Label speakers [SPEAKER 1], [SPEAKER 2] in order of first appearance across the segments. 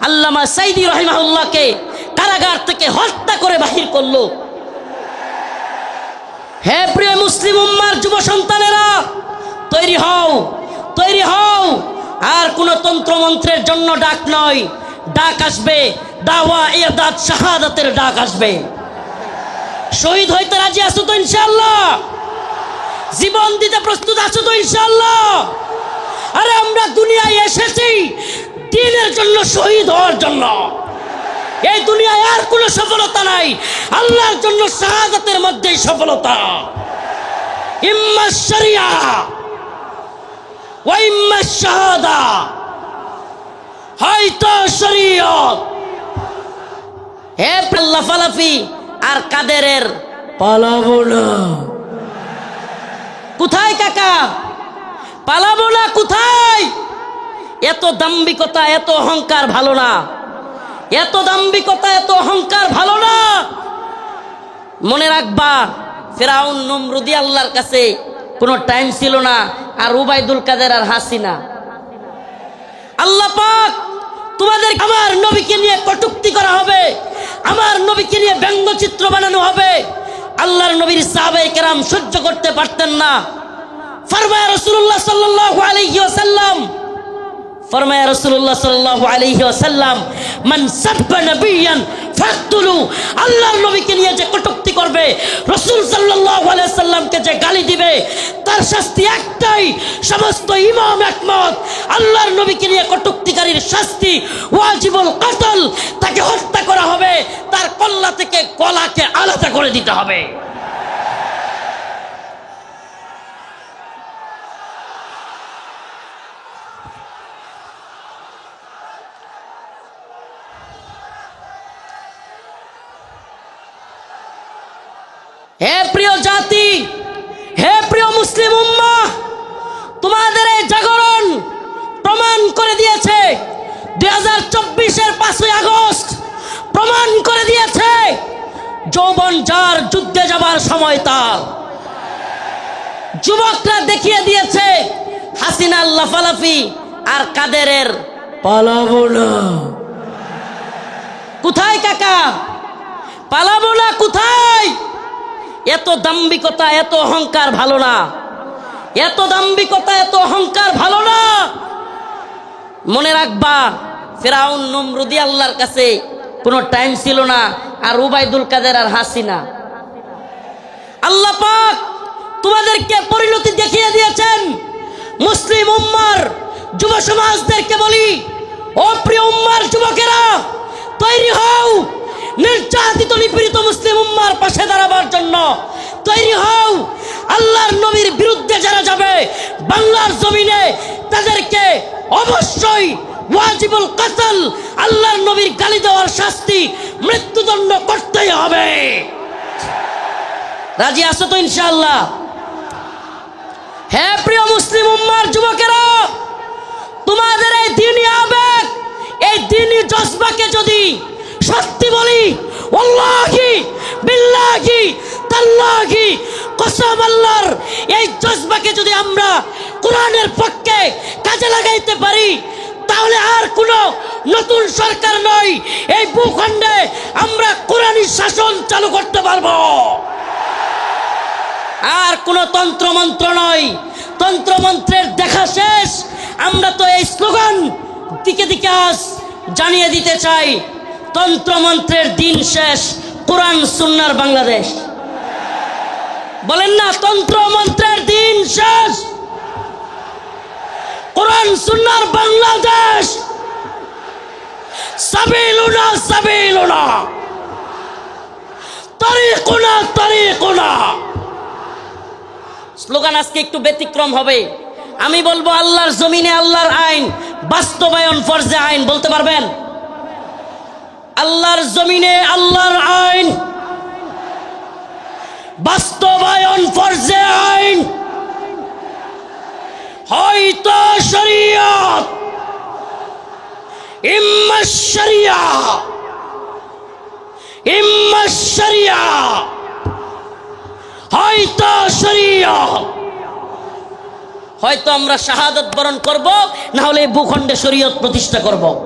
[SPEAKER 1] আল্লামা সাইদি রহিমাহুল্লাহকে কারাগার থেকে হত্যা করে বাহির করল। হে প্রিয় মুসলিম উম্মার যুব সন্তানেরা, তৈরি হও তৈরি হও। আর কোন তন্ত্রমন্ত্রের জন্য ডাক নয়, ডাক আসবে। দাওয়া ইয়াদাত শাহাদাতের ডাক আসবে। শহীদ হইতে রাজি আছো তো ইনশাআল্লাহ? জীবন দিতে প্রস্তুত আছো তো ইনশাআল্লাহ? আরে আমরা দুনিয়ায় এসেছি দিনের জন্য শহীদ হওয়ার জন্য। এই দুনিয়ায় আর কোনো সফলতা নাই। আল্লাহর জন্য শাহাদাতের মধ্যেই সফলতা। ইম্মা শরিয়া ওয়া ইম্মা শাহাদা। হয়তো শরীয়ত। হে আল্লাহ আর কাদেরের পালাবো না। কোথায় কাকা? পালাবো না কোথায়? এত দাম্বিকতা, এত অহংকার ভালো না। এত দাম্বিকতা, এত অহংকার ভালো না। মনে রাখবা, ফেরাউন নমরুদি আল্লাহর কাছে কোনো টাইম ছিল না, আর উবায়দুল কাদের আর হাসিনা। আল্লাহ পাক, তোমাদের আমার নবীকে নিয়ে কটুক্তি করা হবে, আমার নবীকে নিয়ে ব্যঙ্গচিত্র বানানো হবে। আল্লাহর নবীর সাহাবে কেরাম সহ্য করতে পারতেন না। ফরমায়া রসুল্লাহ সাল্লাল্লাহু আলাইহি ওয়াসাল্লাম ফরমায়া রসুল্লাহ সাল্লাল্লাহু আলাইহি ওয়াসাল্লাম, মান সাব্বা নবিয়ান ফাকতুলু আল্লাহর নবীকে নিয়ে যে কটূক্তি করবে, রসুল সাল্লাল্লাহু আলাইহি সাল্লামকে যে গালি দিবে, তার শাস্তি একটাই, সমস্ত ইমাম একমত, আল্লাহর নবীকে নিয়ে কটূক্তিকারীর শাস্তি ওয়াজিবুল কতল, তাকে হত্যা করা হবে, তার কল্লা থেকে গলাকে আলাদা করে দিতে হবে। হে প্রিয় জাতি, হে প্রিয় মুসলিম উম্মা, তোমাদের এই জাগরণ প্রমাণ করে দিয়েছে। দুই হাজার চব্বিশের পাঁচই আগস্ট প্রমাণ করে দিয়েছে যৌবন যার যুদ্ধে যাবার সময় তার। যুবকরা দেখিয়ে দিয়েছে হাসিনা লাফালাফি আর কাদেরের পালাবো না। কোথায় কাকা? পালাবো না কোথায়? এত দাম্বিকতা, এত অহংকার ভালো না। এত দাম্বিকতা, এত অহংকার ভালো না। মনে রাখবা, ফেরাউন নমরুদি আল্লাহর কাছে কোনো টাইম ছিল না, আর উবাইদুল কাদের আর হাসিনা। আল্লাহ পাক তোমাদেরকে পরিণতি দেখিয়ে দিয়েছেন। মুসলিম উম্মার যুব সমাজদেরকে বলি অপ্রিয় উম্মার, যুবকেরা, তৈরি হও। নির্যাতিত, নিপীড়িত মুসলিম উম্মার পাশে দাঁড়াবার জন্য তৈরি হও। আল্লাহর নবীর বিরুদ্ধে যারা যাবে, বাংলার জমিনে তাদেরকে অবশ্যই ওয়াজিবুল কাতল, আল্লাহর নবীর গালি দেওয়ার শাস্তি মৃত্যুদণ্ড করতেই হবে। রাজি আছো তো ইনশাআল্লাহ? হ্যাঁ প্রিয় মুসলিম উম্মার যুবকেরা, তোমাদের এই দিনই আবেগ, এই দিনই জজবাকে যদি সত্যি বলি ওল্লাহি বিল্লাহি, তাল্লাহি, কসম আল্লাহর, এই জজবাকে যদি আমরা কোরআনের পক্ষে কাজে লাগাইতে পারি, তাহলে আর কোনো নতুন সরকার নয়। এই ভূখণ্ডে আমরা কোরআনী শাসন চালু করতে পারব। আর কোনো তন্ত্রমন্ত্র নয়। তন্ত্রমন্ত্রের দেখা শেষ। আমরা তো এই স্লোগান দিকে দিকে আজ জানিয়ে দিতে চাই। তন্ত্রমন্ত্রের দিন শেষ, কোরআন, সুন্নার বাংলাদেশ। বলেন না, তন্ত্রমন্ত্রের দিন শেষ, কোরআন, সুন্নার বাংলাদেশ। স্লোগান আজকে একটু ব্যতিক্রম হবে। আমি বলব, আল্লাহর জমিনে আল্লাহর আইন, বাস্তবায়ন ফরজে আইন, বলতে পারবেন? আল্লাহর জমিনে আল্লাহর আইন। বাস্তবায়ন ফরজে আইন। হয়তো শরিয়ত। হয়তো হয়তো আমরা শাহাদত বরণ করব, না হলে ভূখণ্ডে শরীয়ত প্রতিষ্ঠা করব।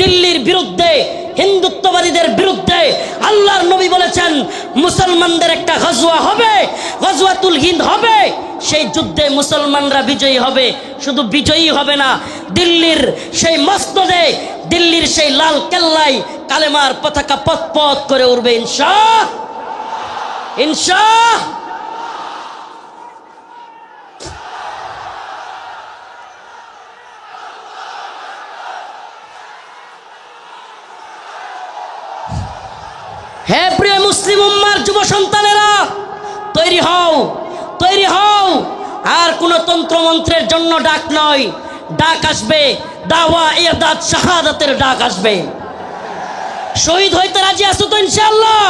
[SPEAKER 1] দিল্লির বিরুদ্ধে, হিন্দুত্ববাদীদের বিরুদ্ধে আল্লাহর নবী বলেছেন, মুসলমানদের একটা গজওয়া হবে, গজওয়াতুল হিন্দ হবে, সেই যুদ্ধে মুসলমানরা বিজয়ী হবে, শুধু বিজয়ী হবে না, দিল্লির সেই মস্তদে, দিল্লির সেই লাল কেল্লায় কালেমার পতাকা পথ পথ করে উঠবে ইনশা ইনশা হে প্রিয় মুসলিম উম্মার যুব সন্তানেরা, তৈরি হও তৈরি হও। আর কোন তন্ত্রমন্ত্রের জন্য ডাক নয়, ডাক আসবে। দাওয়া ইয়াদাত শাহাদাতের ডাক আসবে। শহীদ হইতে রাজি আছো তো ইনশাআল্লাহ?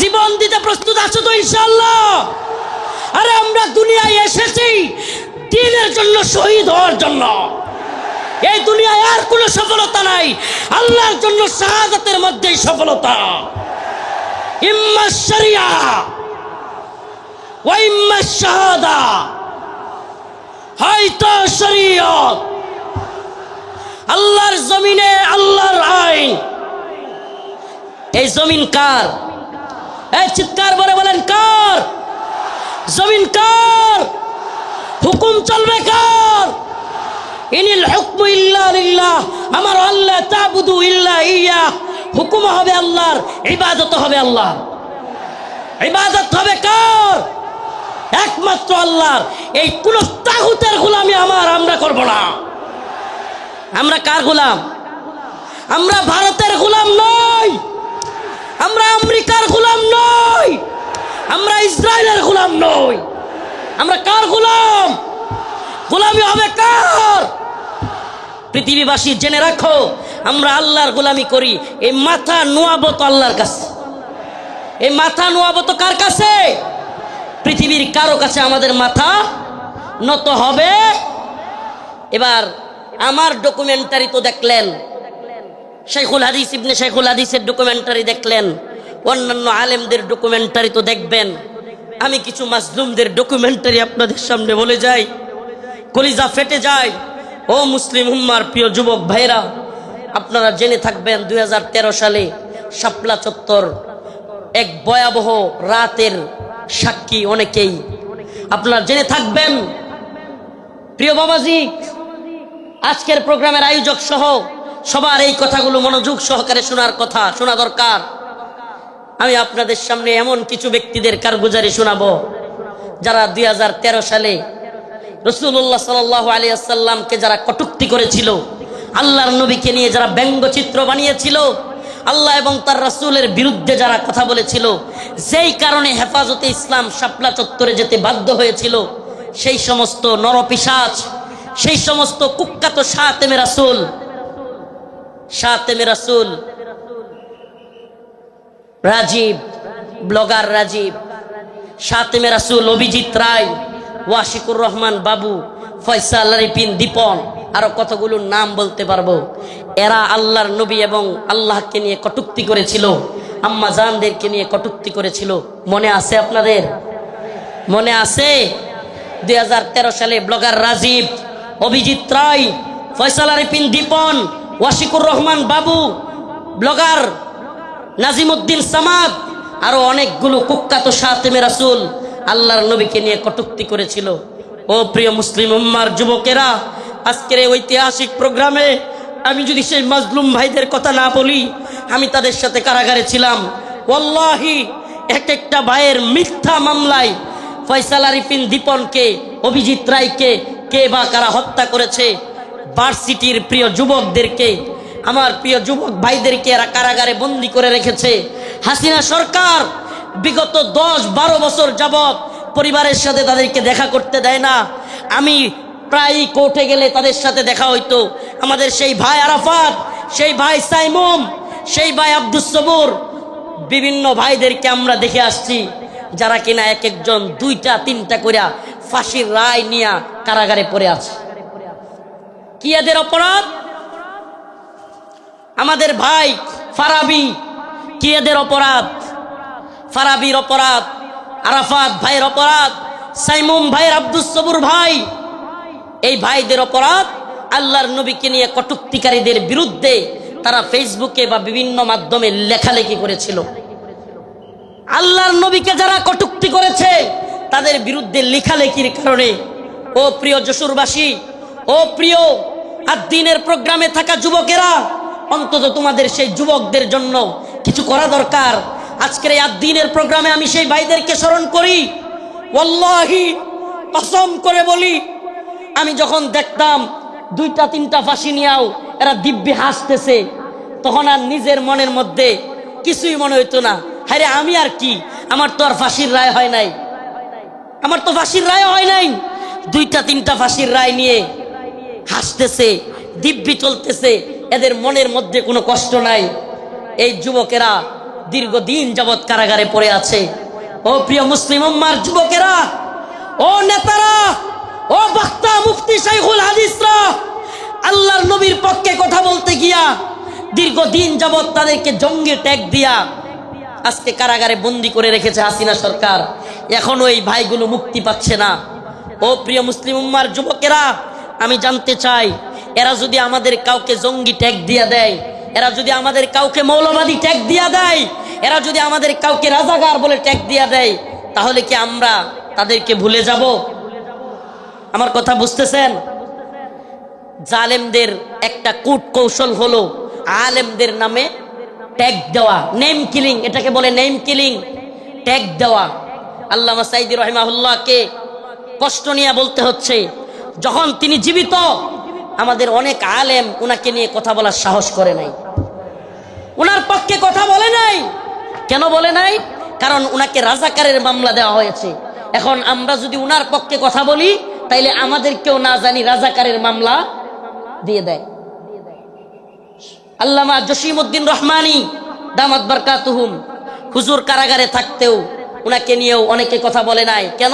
[SPEAKER 1] জীবন দিতে প্রস্তুত আছো তো ইনশাআল্লাহ? আরে আমরা দুনিয়ায় এসেছি, দিনের জন্য শহীদ হওয়ার জন্য। এই দুনিয়ায় আর কোনো সফলতা নাই। আল্লাহর জন্য শাহাদাতের মধ্যেই সফলতা। ইম্মা শরিয়া ওয়া ইম্মা শাহাদা। হয়তো শরীয়ত। আল্লাহর জমিনে আল্লাহর আইন। এই জমিন কার? এই চিৎকার বলে বলেন, কার? জমিন কার? হুকুম চলবে কার? ইনিল হুকমু ইল্লা লিল্লাহ। আমার আল্লাহ তাবুদু ইল্লা ইয়া। হুকুম হবে আল্লাহর, ইবাদত হবে আল্লাহ ইবাদত হবে কার? একমাত্র আল্লাহর। এই কোন তাগুতের গোলামি আমার, আমরা করব না। আমরা কার গোলাম? আমরা ভারতের গোলাম নই। আমরা আমেরিকার গোলাম নই। আমরা ইসরায়েলের গোলাম নই। আমরা কার গোলাম? গোলামি হবে কার? পৃথিবীবাসী জেনে রাখো, আমরা আল্লাহর গোলামি করি। এই মাথা নোয়াবো তো আল্লাহর কাছে। এই মাথা নোয়াবো তো কার কাছে? পৃথিবীর কারও কাছে আমাদের মাথা নত হবে। এবার আমার ডকুমেন্টারি তো দেখলেন। শেখুল হাদিস, ইবনে শেখুল হাদিসের ডকুমেন্টারি দেখলেন। অন্যান্য আলেমদের ডকুমেন্টারি তো দেখবেন। আমি কিছু মাসলুমদের ডকুমেন্টারি আপনাদের সামনে বলে যাই। কলিজা ফেটে যায়। ও মুসলিম উম্মার প্রিয় যুবক ভাইরা, আপনারা জেনে থাকবেন দু হাজার তেরো সালে শাপলা চত্বর এক ভয়াবহ রাতের সাক্ষী অনেকেই। আপনারা জেনে থাকবেন, প্রিয় বাবাজি, আজকের প্রোগ্রামের আয়োজক সহ সবার এই কথাগুলো মনোযোগ সহকারে শোনার কথা, শোনা দরকার। আমি আপনাদের সামনে এমন কিছু ব্যক্তিদের কারগুজারি শোনাবো, যারা দুই হাজার তেরো সালে রসুল্লাহ সাল আলিয়াল্লামকে যারা কটুক্তি করেছিল, আল্লাহর নবীকে নিয়ে যারা ব্যঙ্গচিত্র বানিয়েছিল, আল্লাহ এবং তার রাসূলের বিরুদ্ধে যারা কথা বলেছিল, যেই কারণে হেফাজতে ইসলাম শাপলা চত্বরে যেতে বাধ্য হয়েছিল, সেই সমস্ত নরপিসাচ সেই সমস্ত কুখ্যাত শাহতেমে রাসুল শাহতেমে রাসুল, রাজীব, ব্লগার রাজীব শাহতেমে রাসুল অভিজিৎ রায় ওয়াশিকুর রহমান বাবু ফয়সাল রিপিন দীপন, আরও কতগুলো নাম বলতে পারব। এরা আল্লাহর নবী এবং আল্লাহকে নিয়ে কটুক্তি করেছিল, আম্মা জানদেরকে নিয়ে কটুক্তি করেছিল। মনে আছে আপনাদের? মনে আছে? দুই হাজার তেরো সালে ব্লগার রাজীব, অভিজিৎ রায় ফয়সাল রিপিন দীপন, ওয়াশিকুর রহমান বাবু, ব্লগার নাজিমুদ্দিন সামাদ, আরও অনেকগুলো কুখ্যাত সাতেমে রাসুল আল্লাহর নবীকে নিয়ে কটুক্তি করেছিল। ও প্রিয় মুসলিম উম্মার যুবকেরা, আজকের এই ঐতিহাসিক প্রোগ্রামে আমি যদি সেই মাজলুম ভাইদের কথা না বলি, আমি তাদের সাথে কারাগারে ছিলাম। ওল্লাহি এক একটা ভাইয়ের মিথ্যা মামলায় ফয়সাল আরিফিন দীপনকে, অভিজিৎ রায়কে, কে বা কারা হত্যা করেছে, ভার্সিটির প্রিয় যুবকদেরকে, আমার প্রিয় যুবক ভাইদেরকে এরা কারাগারে বন্দি করে রেখেছে। হাসিনা সরকার বিগত দশ বারো বছর যাবৎ পরিবারের সাথে তাদেরকে দেখা করতে দেয় না। আমি প্রায় কোর্টে গেলে তাদের সাথে দেখা হইতো। আমাদের সেই ভাই আরাফাত, সেই ভাই সাইমুম, সেই ভাই আব্দুস সবুর, বিভিন্ন ভাইদেরকে আমরা দেখে আসছি, যারা কিনা এক একজন দুইটা, তিনটা করিয়া ফাঁসির রায় নিয়া কারাগারে পড়ে আছে। কি এদের অপরাধ? আমাদের ভাই ফারাবি, কি এদের অপরাধ? ফারাবির অপরাধ, আরাফাত ভাইয়ের অপরাধ, সাইমুম ভাইয়ের আব্দুস সবুর ভাই, এই ভাইদের অপরাধ আল্লাহর নবীকে নিয়ে কটুক্তিকারীদের বিরুদ্ধে তারা ফেসবুকে বা বিভিন্ন মাধ্যমে লেখালেখি করেছিল। আল্লাহর নবীকে যারা কটুক্তি করেছে, তাদের বিরুদ্ধে লেখালেখির কারণে, ও প্রিয় যশোরবাসী, ও প্রিয় আদিনের প্রোগ্রামে থাকা যুবকেরা, অন্তত তোমাদের সেই যুবকদের জন্য কিছু করা দরকার। আজকের এই দিনের প্রোগ্রামে আমি সেই ভাইদেরকে স্মরণ করি। ওয়াল্লাহি, কসম করে বলি, আমি যখন দেখতাম দুইটা, তিনটা ফাঁসি নিয়েও এরা দিব্যি হাসতেছে, তখন আর নিজের মনের মধ্যে কিছুই মনে হইতো না। হ্যাঁ আমি আর কি? আমার তো আর ফাঁসির রায় হয় নাই। আমার তো ফাঁসির রায় হয় নাই। দুইটা, তিনটা ফাঁসির রায় নিয়ে হাসতেছে, দিব্যি চলতেছে, এদের মনের মধ্যে কোনো কষ্ট নাই। এই যুবকেরা দীর্ঘদিন যাবৎ কারাগারে পড়ে আছে। ও প্রিয় মুসলিম উম্মার যুবকেরা, ও নেতারা, ও বক্তা মুফতি শাইখুল হাদিসরা, আল্লাহর নবীর পক্ষে কথা বলতে গিয়া দীর্ঘদিন যাবৎ তাদেরকে জঙ্গি ট্যাগ দিয়া আজকে কারাগারে বন্দি করে রেখেছে হাসিনা সরকার। এখনও এই ভাইগুলো মুক্তি পাচ্ছে না। ও প্রিয় মুসলিম উম্মার যুবকেরা, আমি জানতে চাই, এরা যদি আমাদের কাউকে জঙ্গি ট্যাগ দিয়া দেয় এরা যদি আমাদের কাউকে মৌলবাদী ট্যাগ দিয়া দেয়, এরা যদি আমাদের কাউকে রাজাগার বলে ট্যাগ দিয়া দেয়, তাহলে কি আমরা তাদেরকে ভুলে যাব? আমার কথা বুঝতেছেন? জালেমদের একটা কূট কৌশল হলো আলেমদের নামে ট্যাগ দেওয়া, নেম কিলিং। এটাকে বলে নেম কিলিং, ট্যাগ দেওয়া। আল্লাহ সাইদি রহিমাহুল্লাহকে কষ্ট নিয়ে বলতে হচ্ছে, যখন তিনি জীবিত আমাদের অনেক আলেম ওনাকে নিয়ে কথা বলার সাহস করে নাই। উনার পক্ষে কথা বলে নাই। কেন বলে নাই? কারণ উনাকে রাজাকারের মামলা দেওয়া হয়েছে। এখন আমরা যদি উনার পক্ষে কথা বলি, তাইলে আমাদেরকেও না জানি রাজাকারের মামলা দিয়ে দেয়। আল্লামা জসিমউদ্দিন রহমানি, দামাত বারকাতুহুম, হুজুর কারাগারে থাকতেও উনাকে নিয়েও অনেকে কথা বলে নাই। কেন?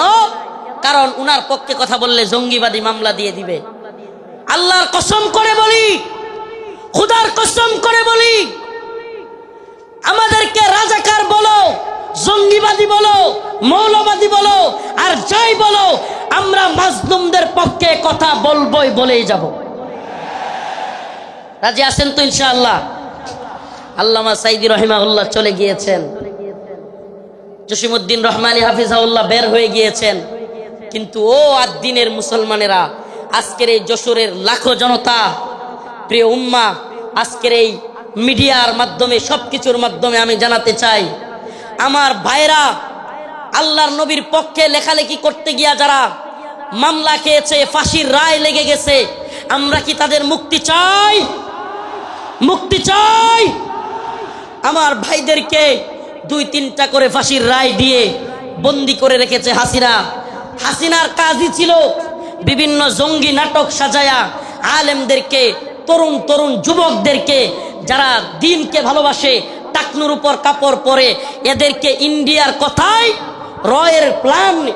[SPEAKER 1] কারণ উনার পক্ষে কথা বললে জঙ্গিবাদী মামলা দিয়ে দিবে। আল্লাহর কসম করে বলি, খুদার কসম করে বলি, আমাদেরকে রাজাকার বলো, জঙ্গিবাদী বলো, মৌলবাদী বলো, আর যাই বলো, আমরা মাজলুমদের পক্ষে কথা বলবই বলেই যাব। রাজি আছেন তো ইনশাআল্লাহ? আল্লামা সাইদি রহিমাউল্লাহ চলে গিয়েছেন। জসিমুদ্দিন রহমানী হাফিজাউল্লাহ বের হয়ে গিয়েছেন। কিন্তু ও আদিনের মুসলমানেরা আজকের এই যশোরের লাখো জনতা, প্রিয় উম্মা, আজকের এই মিডিয়ার মাধ্যমে, সবকিছুর মাধ্যমে আমি জানাতে চাই, আমার ভাইরা, আল্লাহর নবীর পক্ষে লেখালেখি করতে গিয়া যারা মামলা খেয়েছে, ফাঁসির রায় লেগে গেছে, আমরা কি তাদের মুক্তি চাই? মুক্তি চাই? আমার ভাইদেরকে দুই তিনটা করে ফাঁসির রায় দিয়ে বন্দি করে রেখেছে হাসিনা। হাসিনার কাজই ছিল বিভিন্ন জঙ্গি নাটক সাজায়া আলেমদেরকে, তরুণ তরুণ যুবকদেরকে যারা দিনকে ভালোবাসে, টাকনুর উপর কাপড় পরে, এদেরকে ইন্ডিয়ার কথায় রয়ের প্ল্যান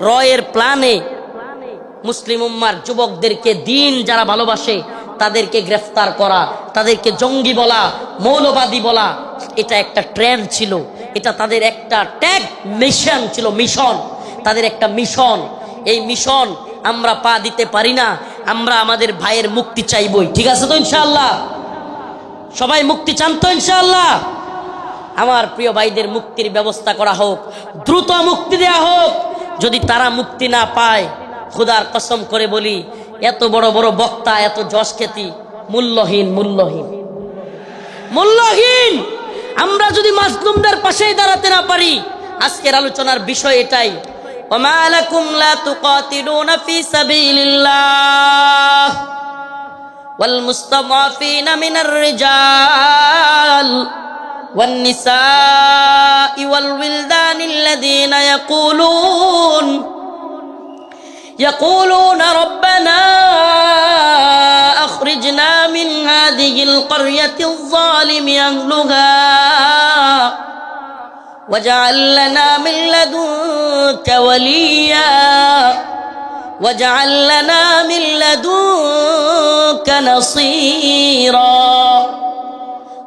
[SPEAKER 1] রয়ের প্ল্যানে মুসলিম উম্মার যুবকদেরকে দিন যারা ভালোবাসে, তাদেরকে গ্রেফতার করা, তাদেরকে জঙ্গি বলা, মৌলবাদী বলা, এটা একটা ট্রেন্ড ছিল। এটা তাদের একটা ট্যাগ মিশন ছিল, মিশন। তাদের একটা মিশন। এই মিশন আমরা পা দিতে পারি না, আমরা আমাদের ভাইয়ের মুক্তি চাইবই। ঠিক আছে তো ইনশাআল্লাহ? সবাই মুক্তি চান তো ইনশাআল্লাহ? আমার প্রিয় ভাইদের মুক্তির ব্যবস্থা করা হোক, দ্রুত মুক্তি দেয়া হোক। যদি তারা মুক্তি না পায়, খুদার কসম করে বলি, এত বড় বড় বক্তা, এত যশ খ্যাতি, মূল্যহীন মূল্যহীন। মূল্যহীন! আমরা যদি মাজলুমদের পাশেই দাঁড়াতে না পারি, আজকের আলোচনার বিষয় এটাই। وما لكم لا تقاتلون في سبيل الله والمستضعفين من الرجال والنساء والولدان الذين يقولون يقولون ربنا أخرجنا من هذه القرية الظالم أهلها واجعل لنا من لدنك وليا واجعل لنا من لدنك نصيرا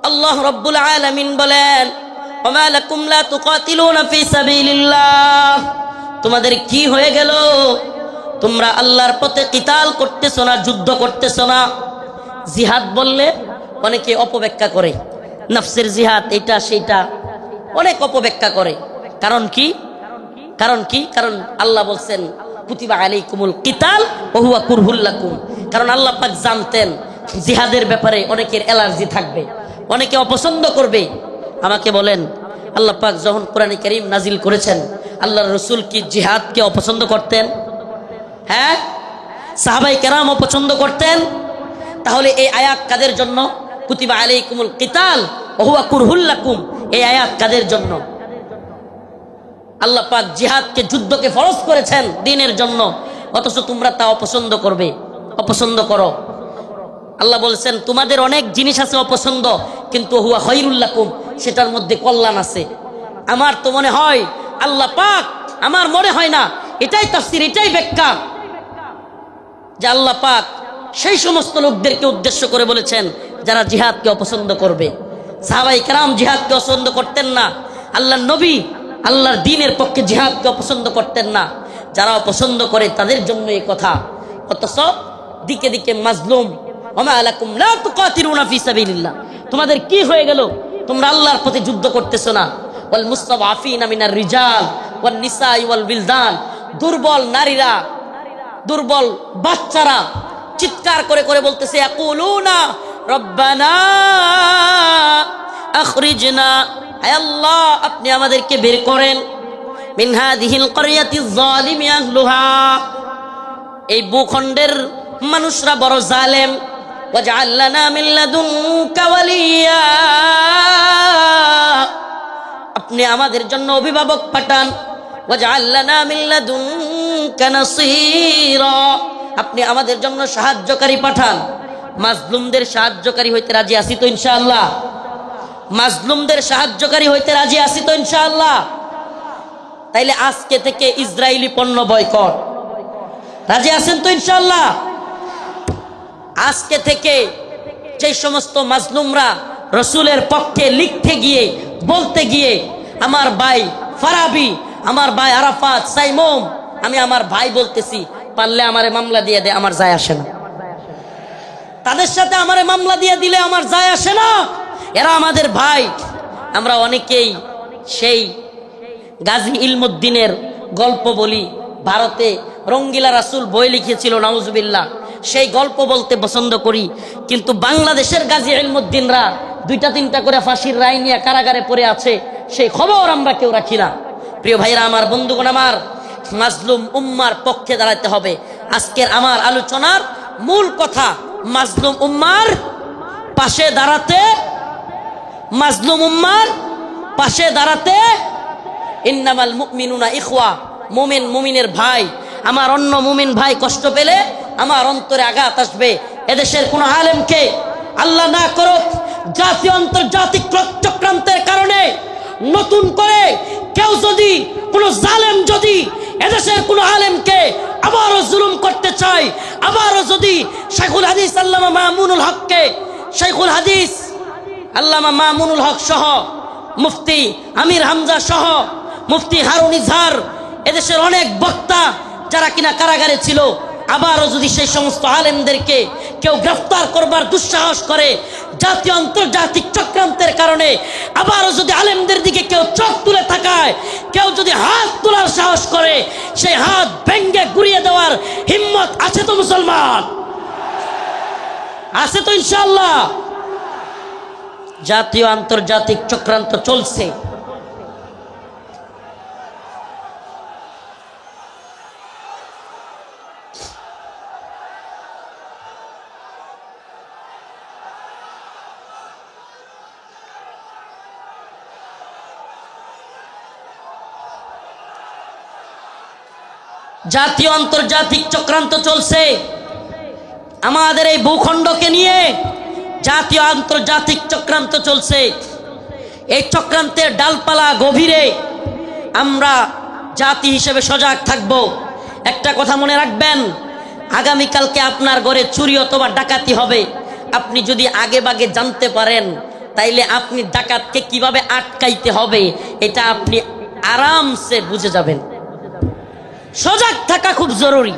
[SPEAKER 1] আল্লাহ রব্বুল আলামিন বলেন ওমা লাকুম লা তুকাতিলুনা ফি সাবিলিল্লাহ তোমাদের কি হয়ে গেল তোমরা আল্লাহর পথে কিতাল করতেছো না যুদ্ধ করতেছো না জিহাদ বললে অনেকে অপব্যাখ্যা করে নফসের জিহাদ এটা সেটা অনেক অপব্যাখ্যা করে। কারণ কি? কারণ কি? কারণ আল্লাহ বলছেন, কুতিবা আলাইকুমুল কিতাল ওহুয়া কুরহুল্লাকুম কারণ আল্লাহ পাক জানতেন, জিহাদের ব্যাপারে অনেকের অ্যালার্জি থাকবে, অনেকে অপছন্দ করবে। আমাকে বলেন, আল্লাহ পাক যখন কোরআন করিম নাজিল করেছেন আল্লাহ রসুল কি জিহাদকে অপছন্দ করতেন? হ্যাঁ? সাহাবাই কেরাম অপছন্দ করতেন? তাহলে এই আয়াত কাদের জন্য? কুতিবা আলী আলাইকুমুল কিতাল ওহুয়া কুরহুল্লাকুম এই আয়াত কাদের জন্য? আল্লাহ পাক জিহাদকে যুদ্ধকে ফরজ করেছেন দিনের জন্য। অথচ তোমরা তা অপছন্দ করবে। অপছন্দ করো। আল্লাহ বলছেন, তোমাদের অনেক জিনিস আছে অপছন্দ, কিন্তু হুয়া খৈরুল্লাকুম সেটার মধ্যে কল্যাণ আছে। আমার তো মনে হয়, আল্লাহ পাক, আমার মনে হয় না, এটাই তাফসির, এটাই ব্যাখ্যা। যে আল্লাহ পাক সেই সমস্ত লোকদেরকে উদ্দেশ্য করে বলেছেন, যারা জিহাদকে অপছন্দ করবে। সাহাবাই কারাম জিহাদকে অপছন্দ করতেন না। আল্লাহ নবী আল্লাহর দিনের পক্ষে জিহাদকে অপছন্দ করতেন না। যারা অপছন্দ করে তাদের জন্য এই কথা। অথচ দিকে দিকে মাজলুম। তোমাদের কি হয়ে গেল? তোমরা আল্লাহর পথে যুদ্ধ করতেছো না। ওয়াল মুস্তাফিনা মিনার রিজাল, ওয়ান নিসাই ওয়াল বিলদান। দুর্বল নারীরা, দুর্বল বাচ্চারা চিৎকার করে করে বলতেছে রব্বানা আপনি আমাদেরকে বের করেন। মিন হাদিহিল ক্বরিয়াতি যালিমি আহলুহা। এই ভূখণ্ডের মানুষরা বড় জালেম। আপনি আমাদের জন্য অভিভাবক পাঠান। আপনি আমাদের জন্য সাহায্যকারী পাঠান। মাজলুমদের সাহায্যকারী হইতে রাজি আসি তো ইনশাআল্লাহ। মাজলুমদের সাহায্যকারী হইতে রাজি আসি তো ইনশাআল্লাহ। তাইলে আজকে থেকে ইসরায়েলি পণ্য বয়কট। রাজি আছেন তো ইনশাআল্লাহ? আজকে থেকে যে সমস্ত মাজলুমরা রসুলের পক্ষে লিখতে গিয়ে, বলতে গিয়ে, আমার ভাই ফারাবি, আমার ভাই আরাফাত, সাইমোম, আমি আমার ভাই বলতেছি, পারলে আমারে মামলা দিয়ে দে, আমার যায় আসে না। তাদের সাথে আমারে মামলা দিয়ে দিলে আমার যায় আসে না। এরা আমাদের ভাই। আমরা অনেকেই সেই গাজী ইলমুদ্দিনের গল্প বলি। ভারতে রঙ্গিলা রাসুল বই লিখেছিল নাউজবিল্লা সেই গল্প বলতে পছন্দ করি। কিন্তু বাংলাদেশের গাজী ইলমুদ্দিনরা দুইটা তিনটা করে ফাঁসির রায় নিয়ে কারাগারে পড়ে আছে, সেই খবর আমরা কেউ রাখি না। প্রিয় ভাইরা, আমার বন্ধুগণ আমার, মাজলুম উম্মার পক্ষে দাঁড়াতে হবে। আজকের আমার আলোচনার মূল কথা মাজলুম উম্মার পাশে দাঁড়াতে, মাজলুম উম্মার পাশে দাঁড়াতে, ইন্নামাল মুমিনুনা ইখওয়া, মুমিন মুমিনের ভাই, আমার অন্য মুমিন ভাই কষ্ট পেলে আমার অন্তরে আঘাত আসবে। এদেশের কোন আলেমকে আল্লাহ না করুক, জাতীয় আন্তর্জাতিক চক্রান্তের কারণে নতুন করে কেউ যদি, কোনো জালেম যদি এদেশের কোনো আলেমকে আবারও জুলুম করতে চায়। আবারও যদি শেখুল হাদিস, আল্লামা মামুনুল হককে শেখুল হাদিস, আল্লামা মামুনুল হক সহ, মুফতি আমির হামজা সহ, মুফতি হারুন ইজহার, এদেশের অনেক বক্তা যারা কিনা কারাগারে ছিল আবারও যদি সেই সমস্ত আলেমদেরকে কেউ গ্রেফতার করবার দুঃসাহস করে জাতীয় আন্তর্জাতিক চক্রান্তের কারণে, আবারও যদি আলেমদের দিকে কেউ চোখ তুলে থাকায় কেউ যদি হাত তোলার সাহস করে, সেই হাত ভেঙ্গে গুড়িয়ে দেওয়ার হিম্মত আছে তো মুসলমান? আছে তো ইনশাল্লাহ জাতীয় আন্তর্জাতিক চক্রান্ত চলছে। জাতীয় আন্তর্জাতিক চক্রান্ত চলছে। আমাদের এই ভূখণ্ডকে নিয়ে জাতীয় আন্তর্জাতিক চক্রান্ত চলছে। এই চক্রান্তের ডালপালা গভীরে আমরা জাতি হিসেবে সজাগ থাকব। একটা কথা মনে রাখবেন, আগামীকালকে আপনার ঘরে চুরি অথবা ডাকাতি হবে। আপনি যদি আগে বাগে জানতে পারেন, তাইলে আপনি ডাকাতকে কীভাবে আটকাইতে হবে, এটা আপনি আরামসে বুঝে যাবেন। সজাগ থাকা খুব জরুরি।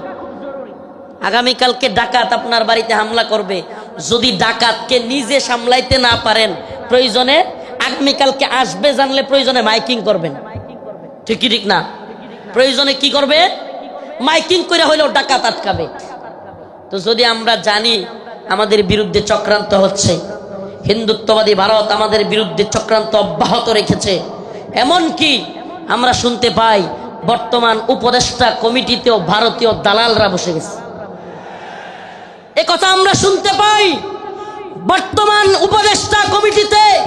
[SPEAKER 1] আগামীকালকে ডাকাত আপনার বাড়িতে হামলা করবে। যদি ডাকাতকে নিজে সামলাইতে না পারেন, প্রয়োজনে আগামীকালকে আসবে জানলে প্রয়োজনে মাইকিং করবেন। ঠিক কি ঠিক না? প্রয়োজনে কি করবে? মাইকিং করে হইলেও ডাকাত আটকাবে। তো যদি আমরা জানি আমাদের বিরুদ্ধে চক্রান্ত হচ্ছে, হিন্দুত্ববাদী ভারত আমাদের বিরুদ্ধে চক্রান্ত অব্যাহত রেখেছে এমন কি আমরা শুনতে পাই বর্তমান উপদেষ্টা কমিটিতেও ভারতীয় দালালরা বসে গেছে। কথা আমরা শুনতে পাই। বর্তমান উপদেষ্টা কমিটিতে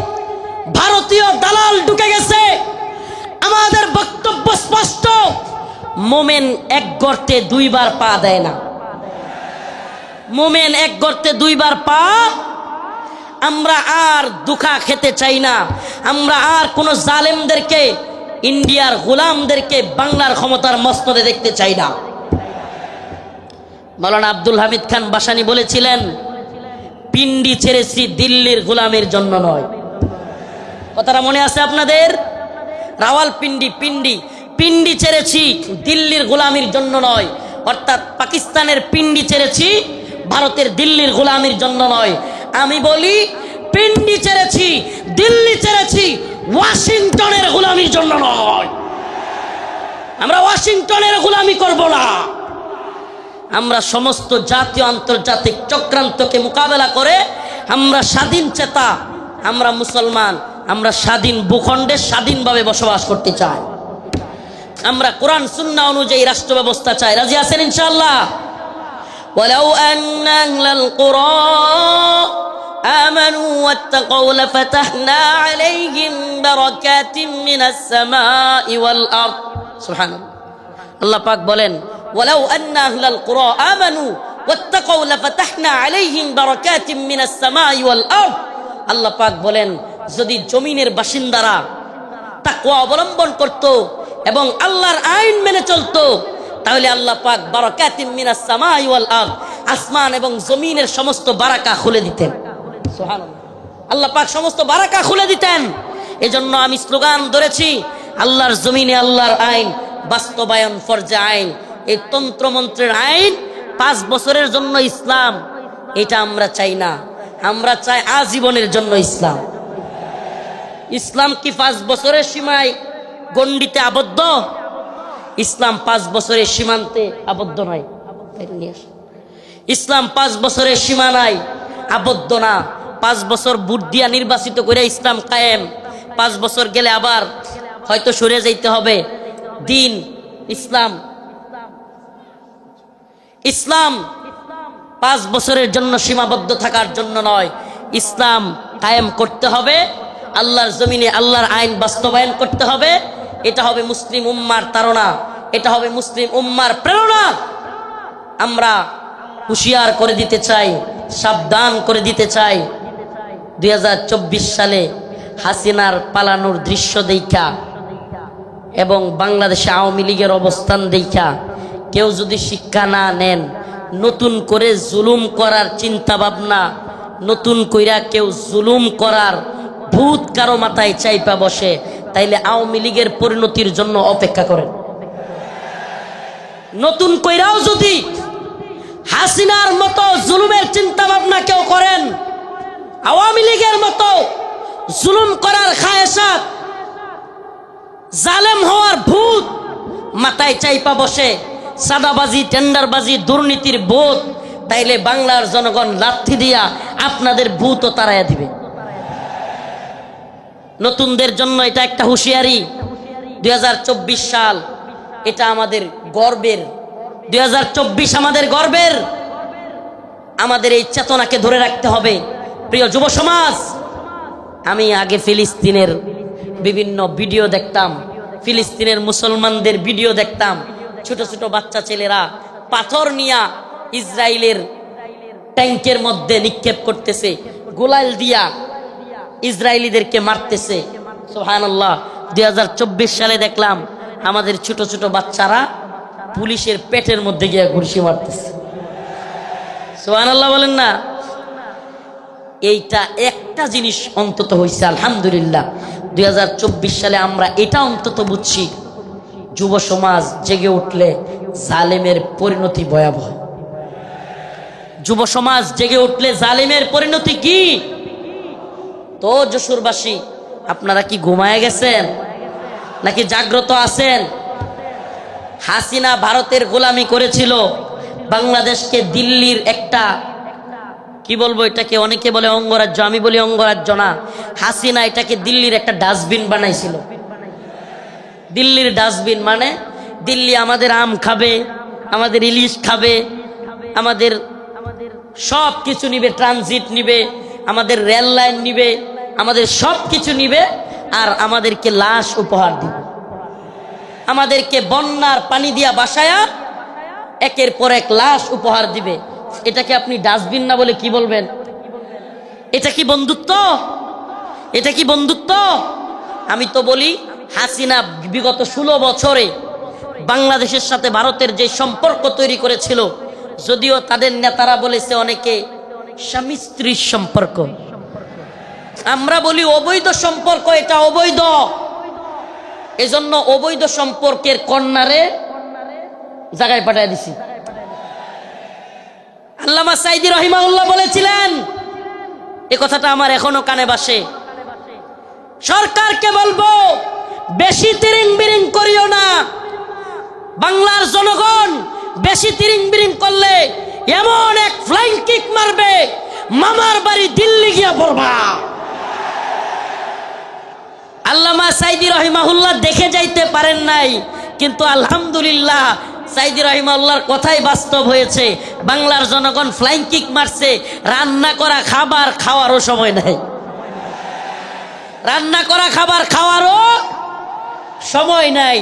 [SPEAKER 1] ভারতীয় দালাল ঢুকে গেছে। আমাদের বক্তব্য স্পষ্ট। মোমেন এক গর্তে দুইবার পা দেয় না। মোমেন এক গর্তে দুইবার পা। আমরা আর দুখা খেতে চাই না। আমরা আর কোন জালেমদেরকে ইন্ডিয়ার গোলামদেরকে বাংলার ক্ষমতার মস্তদে দেখতে চাই না। মৌলানা আব্দুল হামিদ খান বাসানি বলেছিলেন, পিন্ডি ছেড়েছি দিল্লির গোলামের জন্য নয়। কথাটা মনে আছে আপনাদের? রাওয়াল পিন্ডি। পিন্ডি পিন্ডি ছেড়েছি, দিল্লির গোলামির জন্য নয়। অর্থাৎ পাকিস্তানের পিন্ডি ছেড়েছি, ভারতের দিল্লির গোলামির জন্য নয়। আমি বলি, পিন্ডি ছেড়েছি, দিল্লি ছেড়েছি ওয়াশিংটনের গোলামির জন্য নয় আমরা ওয়াশিংটনের গোলামি করব না আমরা সমস্ত জাতীয় আন্তর্জাতিক চক্রান্তকে মোকাবেলা করে আমরা স্বাধীন চেতা আমরা মুসলমান আমরা স্বাধীন ভূখণ্ডে স্বাধীনভাবে বসবাস করতে চাই আমরা কোরআন সুন্না অনুযায়ী রাষ্ট্র ব্যবস্থা চাই রাজি আছেন ইনশাআল্লাহ ولو أن أهل القرى آمنوا واتقوا لفتحنا عليهم بركات من السماء والأرض سبحان الله আল্লাহ পাক বলেন ওয়ালাউ আন্না আহলাল কুরা আমানু ওয়াত্তাকাউ লাফাতাহনা আলাইহিম বারাকাতিম মিনাস সামাই ওয়াল আরদ আল্লাহ পাক বলেন যদি জমিনের বাসিন্দারা তাকওয়া অবলম্বন করত এবং আল্লাহর আইন মেনে চলতো তাহলে আল্লাহ পাক বারাকাতিম মিনাস সামাই ওয়াল আরদ আসমান এবং জমিনের সমস্ত বারাকা খুলে দিতেন আল্লাহ পাক সমস্ত বারাকা খুলে দিতেন। এজন্য আমি স্লোগান ধরেছি, আল্লাহর জমিনে আল্লাহর আইন, বাস্তবায়ন ফরজে আইন, এই তন্ত্রমন্ত্রের আইন পাঁচ বছরের জন্য ইসলাম, এটা আমরা চাই না। আমরা চাই আজীবনের জন্য ইসলাম। ইসলাম কি পাঁচ বছরের সীমায় গণ্ডিতে আবদ্ধ? ইসলাম পাঁচ বছরের সীমান্তে আবদ্ধ নিয়ে। ইসলাম পাঁচ বছরের সীমানায় আবদ্ধ না। পাঁচ বছর বুট দিয়া নির্বাচিত করে ইসলাম কায়েম। পাঁচ বছর গেলে আবার হয়তো সরে যাইতে হবে। দিন, ইসলাম। ইসলাম পাঁচ বছরের জন্য সীমাবদ্ধ থাকার জন্য নয়। ইসলাম কায়েম করতে হবে। আল্লাহর জমিনে আল্লাহর আইন বাস্তবায়ন করতে হবে। এটা হবে মুসলিম উম্মার তারা এটা হবে মুসলিম উম্মার প্রেরণা। আমরা হুঁশিয়ার করে দিতে চাই, সাবধান করে দিতে চাই। দুই হাজার চব্বিশ সালে হাসিনার পালানোর দৃশ্য দেখা এবং বাংলাদেশে আওয়ামী লীগের অবস্থান দেখা। কেউ যদি শিক্ষা না নেন, নতুন করে জুলুম করার চিন্তা ভাবনা নতুন কইরা কেউ জুলুম করার ভূত কারও মাথায় চাইপা বসে, তাইলে আওয়ামী লীগের পরিণতির জন্য অপেক্ষা করেন। নতুন কইরাও যদি হাসিনার মতো জুলুমের চিন্তা ভাবনা কেউ করেন আওয়ামী লীগের মতো জুলুম করার খায়সাত জালেম হওয়ার ভূত মাথায় চাইপা বসে সাদাবাজি টেন্ডারবাজি, দুর্নীতির বোধ, তাইলে বাংলার জনগণ লাথি দিয়া আপনাদের ভূতও তারাইয়া দিবে। নতুনদের জন্য এটা একটা হুঁশিয়ারি। দুই হাজার চব্বিশ সাল এটা আমাদের গর্বের। দুই হাজার চব্বিশ আমাদের গর্বের। আমাদের এই চেতনাকে ধরে রাখতে হবে। প্রিয় যুব সমাজ, আমি আগে ফিলিস্তিনের বিভিন্ন ভিডিও দেখতাম, ফিলিস্তিনের মুসলমানদের ভিডিও দেখতাম, ছোট ছোট বাচ্চা ছেলেরা পাথর নিয়া ইসরায়েলের ট্যাঙ্কের মধ্যে নিক্ষেপ করতেছে, গোলাল দিয়া ইসরায়েলিদেরকে মারতেছে। সোহান আল্লাহ দুই সালে দেখলাম আমাদের ছোট ছোট বাচ্চারা পুলিশের পেটের মধ্যে গিয়ে ঘুরসি মারতেছে। সোহান আল্লাহ বলেন না? এইটা একটা জিনিস অন্তত হয়েছে আলহামদুলিল্লাহ। দু হাজার চব্বিশ সালে আমরা এটা অন্তত বুঝছি, যুব সমাজ জেগে উঠলে জালেমের পরিণতি ভয়াবহ। যুব সমাজ জেগে উঠলে জালেমের পরিণতি কি? তো যশোরবাসী, আপনারা কি ঘুমায় গেছেন? নাকি জাগ্রত আছেন? হাসিনা ভারতের গোলামি করেছিল, বাংলাদেশকে দিল্লির একটা কি বলব, এটাকে অনেকে বলে অঙ্গরাজ্য, আমি বলি অঙ্গরাজ্য না। হাসিনা এটাকে দিল্লির একটা ডাস্টবিন বানাইছিল। দিল্লির ডাস্টবিন মানে দিল্লি আমাদের আম খাবে, আমাদের ইলিশ খাবে, আমাদের সব কিছু নিবে, ট্রানজিট নিবে, আমাদের রেল লাইন নিবে, আমাদের সব কিছু নিবে, আর আমাদেরকে লাশ উপহার দিবে। আমাদেরকে বন্যার পানি দিয়া বাসায়া একের পর এক লাশ উপহার দিবে। এটাকে আপনি ডাস্টবিন না বলে কি বলবেন? এটা কি বন্ধুত্ব? এটা কি বন্ধুত্ব? আমি তো বলি, হাসিনা বিগত ষোলো বছরে বাংলাদেশের সাথে ভারতের যে সম্পর্ক তৈরি করেছিল, যদিও তাদের নেতারা বলেছে অনেকে স্বামী স্ত্রীর সম্পর্ক। আমরা বলি অবৈধ সম্পর্ক, এটা অবৈধ। এজন্য অবৈধ সম্পর্কের কন্যারে জায়গায় পাঠিয়ে দিছি। আল্লামা সাইদি রহিমাউল্লাহ বলেছিলেন, এ কথাটা আমার এখনও কানে বাসে। সরকারকে বলব, বেশি তিরিং বিরিং করিও না। বাংলার জনগণ বেশি তিরিং বিরিং করলে এমন এক ফ্লাইং কিক মারবে, মামার বাড়ি দিল্লি গিয়া পড়বা। আল্লামা সাইদি রহিমাহুল্লাহ দেখে যাইতে পারেন নাই, কিন্তু আলহামদুলিল্লাহ সাইদি রহিমাল্লাহর কথাই বাস্তব হয়েছে। বাংলার জনগণ ফ্লাইং কিক মারছে, রান্না করা খাবার খাওয়ারও সময় নাই। রান্না করা খাবার খাওয়ারও সময় নাই।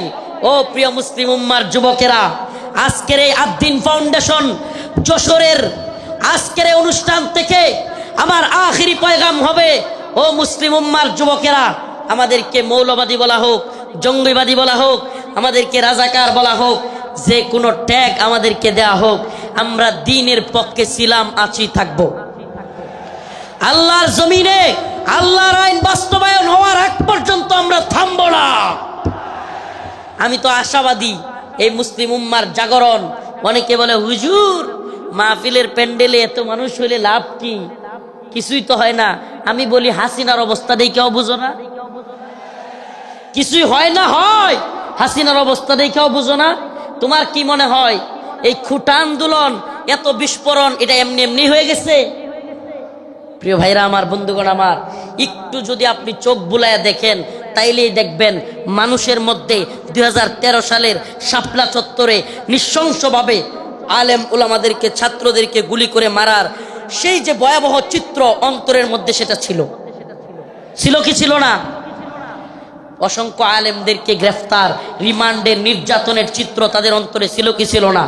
[SPEAKER 1] ও প্রিয় মুসলিম উম্মার যুবকেরা, আজকের এই আদ্দিন ফাউন্ডেশন যশোরের আজকের এই অনুষ্ঠান থেকে আমার আখিরি পয়গাম হবে। ও মুসলিম উম্মার যুবকেরা, আমাদেরকে মৌলবাদী বলা হোক, জঙ্গিবাদী বলা হোক, আমাদেরকে রাজাকার বলা হোক যে কোনো ট্যাগ আমাদেরকে দেয়া হোক, আমরা দিনের পক্ষে ছিলাম, আছি, থাকব। আল্লাহর জমিনে আল্লাহর আইন বাস্তবায়ন হওয়ার আগ পর্যন্ত আমরা থামবো না। আমি তো আশাবাদী, এই মুসলিম উম্মার জাগরণ, অনেকে বলে, হুজুর, মাহফিলের প্যান্ডেলে এত মানুষ হইলে লাভ কি? কিছুই তো হয় না। আমি বলি, হাসিনার অবস্থা দেখে কেউ বুঝো না। কিছুই হয় না, হয়। হাসিনার অবস্থা দেখেও বুঝো না। তোমার কি মনে হয়, এই খুঁটা আন্দোলন এত বিস্ফোরণ, এটা এমনি এমনি হয়ে গেছে? প্রিয় ভাইরা আমার, বন্ধুগণ আমার, একটু যদি আপনি চোখ বুলায় দেখেন, তাইলেই দেখবেন মানুষের মধ্যে দুই হাজার তেরো সালের শাপলা চত্বরে নৃশংসভাবে আলেম ওলামাদেরকে ছাত্রদেরকে গুলি করে মারার সেই যে ভয়াবহ চিত্র অন্তরের মধ্যে সেটা ছিল। ছিল কি ছিল না? অসংখ্য আলেমদেরকে গ্রেফতার রিমান্ডের নির্যাতনের চিত্র তাদের অন্তরে ছিল কি ছিল না?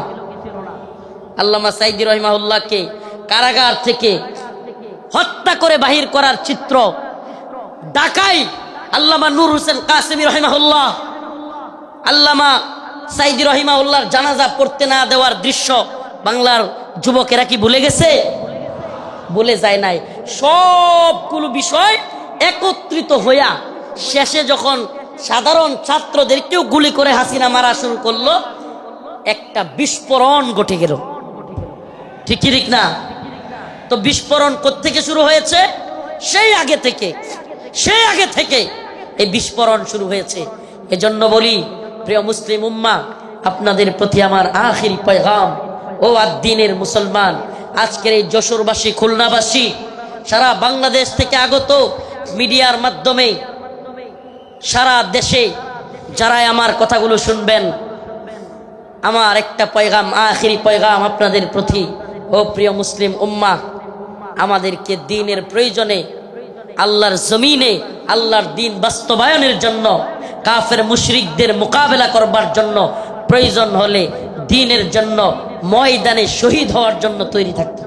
[SPEAKER 1] আল্লামা সাইদি রহিমাউল্লাহকে কারাগার থেকে হত্যা করে বাহির করার চিত্র। ডাকাই আল্লামা নূর হোসেন কাসেমি রহিমাহুল্লাহ, আল্লামা সাইদি রহিমাউল্লাহর জানাজা পড়তে না দেওয়ার দৃশ্য বাংলার যুবকেরা কি ভুলে গেছে? বলে যায় নাই। সবগুলো বিষয় একত্রিত হইয়া শেষে যখন সাধারণ ছাত্রদেরকেও গুলি করে হাসিনা মারা শুরু করল, একটা বিস্ফোরণ ঘটে গেল। ঠিক কি ঠিক না? তো বিস্ফোরণ থেকে শুরু হয়েছে? সেই আগে থেকে, সেই আগে থেকে এই বিস্ফোরণ শুরু হয়েছে। এজন্য বলি, প্রিয় মুসলিম উম্মা, আপনাদের প্রতি আমার আখিরি পয়গাম, ও আদিনের মুসলমান, আজকের এই যশোরবাসী, খুলনাবাসী, সারা বাংলাদেশ থেকে আগত মিডিয়ার মাধ্যমে সারা দেশে যারাই আমার কথাগুলো শুনবেন, আমার একটা পয়গাম, আখিরি পয়গাম আপনাদের প্রতি, ও প্রিয় মুসলিম উম্মা, আমাদেরকে দিনের প্রয়োজনে আল্লাহর জমিনে, আল্লাহর দিন বাস্তবায়নের জন্য, কাফের মুশরিকদের মোকাবেলা করবার জন্য প্রয়োজন হলে দিনের জন্য ময়দানে শহীদ হওয়ার জন্য তৈরি থাকতে